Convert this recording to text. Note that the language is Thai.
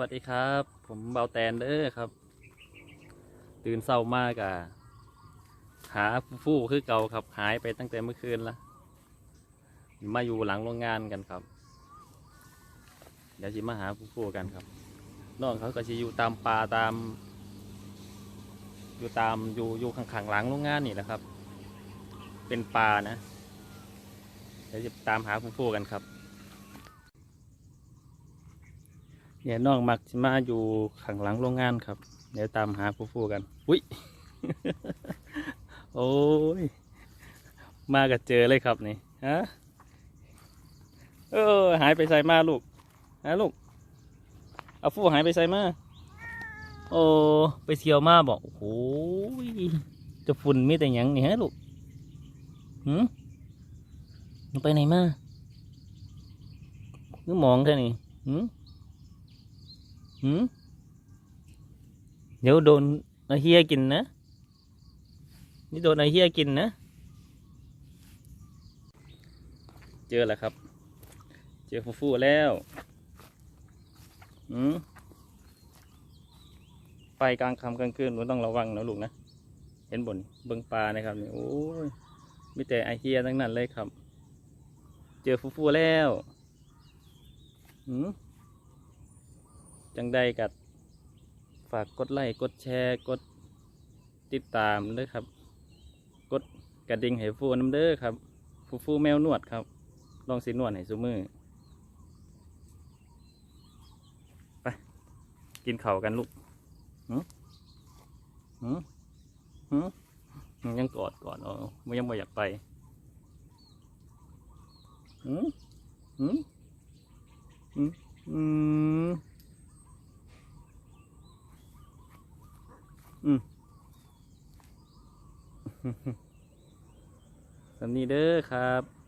วัสดีครับ ผมเบาแตนเด้อครับ ตื่นเศร้ามากอะหาฟู่คือเก่าครับหายไปตั้งแต่เมื่อคืนละมาอยู่หลังโรงงานกันครับ เดี๋ยวจิมาหาฟู่กันครับน้องเขาก็จะอยู่ตามป่าตาม อยู่ตามอยู่อยู่ข้างๆหลังโรงงานนี่แหละครับ เป็นป่านะ เดี๋ยวจะตามหาฟู่กันครับ เนี่ยน้องมักมาอยู่ข้างหลังโรงงานครับ เดี๋ยวตามหาผู้ฟูกัน อุ้ย โอ้ย มาก็เจอเลยครับนี่ ฮะ เออ หายไปใส่มาลูกฮะลูก เอาฟูหายไปใส่มา โอ้ ไปเที่ยวมาบอก โอ้โหยจะฝุ่นมีแต่หยังนี่ฮะลูกหืมไปไหนมาหนูมองแค่นี้หืม หืมเดี๋ยวโดนไอาเฮียกินนะ นี่โดนไอาเฮียกินนะ เจอแล้วครับ เจอฟูฟูแล้วหืมไปกลางค่ำกลางคืนมันต้องระวังนะลูกนะ เห็นบนเบิ้งปลานะครับนี่โอ้ยมีแต่ไอเฮียทั้งนั้นเลยครับ เจอฟูฟูแล้วหืม จังใดกัดฝากกดไลค์กดแชร์กดติดตามด้วยครับ กดกระดิ่งให้ฟูน้ำเด้อครับ ฟูฟูแมวนวดครับ ลองสินวดให้ซูมือไปกินเข่ากันลูกหืมหืมหืมยังกอดก่อนอ๋อไมันยังไม่อยากไปหืมหืมหืมอืม อืมสำนีเด้อครับ